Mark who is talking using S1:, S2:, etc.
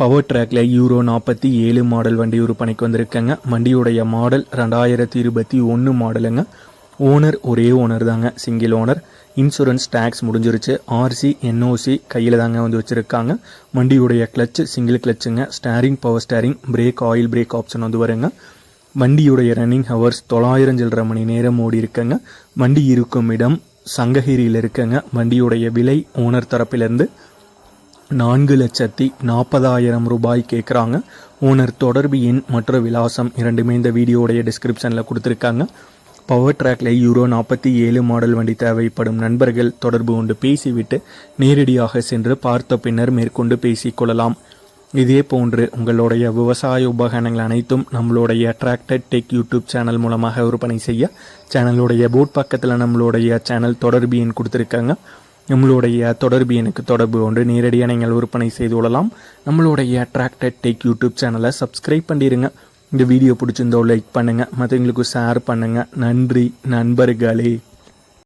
S1: Power ட்ராக்ல euro நாற்பத்தி ஏழு மாடல் வண்டி விற்பனைக்கு வந்திருக்கேங்க. வண்டியுடைய மாடல் ரெண்டாயிரத்தி இருபத்தி ஒன்று மாடலுங்க ஓனர் ஒரே ஓனர் தாங்க சிங்கிள் ஓனர் இன்சூரன்ஸ் டேக்ஸ் முடிஞ்சிருச்சு. ஆர்சி என்ஓசி கையில் தாங்க வந்து வச்சுருக்காங்க. வண்டியுடைய clutch single கிளச்சுங்க steering power steering brake oil brake option வந்து வருங்க. வண்டியுடைய ரன்னிங் ஹவர்ஸ் தொள்ளாயிரம் சில்லரை மணி நேரம் ஓடி இருக்குங்க. வண்டி இருக்கும் இடம் சங்ககிரியில் இருக்குங்க. வண்டியுடைய விலை ஓனர் தரப்பிலிருந்து நான்கு லட்சத்தி நாற்பதாயிரம் ரூபாய் கேட்குறாங்க. ஓனர் தொடர்பு எண் மற்றும் விலாசம் இரண்டுமே இந்த வீடியோடைய டிஸ்கிரிப்ஷனில் கொடுத்துருக்காங்க. பவர் ட்ராக்ல யூரோ நாற்பத்தி ஏழு மாடல் வண்டி தேவைப்படும் நண்பர்கள் தொடர்பு கொண்டு பேசிவிட்டு நேரடியாக சென்று பார்த்த பின்னர் மேற்கொண்டு பேசிக்கொள்ளலாம். இதே போன்று உங்களுடைய விவசாய உபகரணங்கள் அனைத்தும் நம்மளுடைய டிராக்டர் டெக் யூடியூப் சேனல் மூலமாக விற்பனை செய்ய சேனலுடைய போட் பக்கத்தில் நம்மளுடைய சேனல் தொடர்பு எண் கொடுத்துருக்காங்க. நம்மளுடைய தொடர்பு எனக்கு தொடர்பு கொண்டு நேரடியாக நீங்கள் விற்பனை செய்து கொள்ளலாம். நம்மளுடைய அட்ராக்டட் டெக் யூடியூப் சேனலை சப்ஸ்கிரைப் பண்ணிடுங்க இந்த வீடியோ பிடிச்சிருந்தோ லைக் பண்ணுங்கள் மற்றவங்களுக்கு ஷேர் பண்ணுங்கள் நன்றி நண்பர்களே.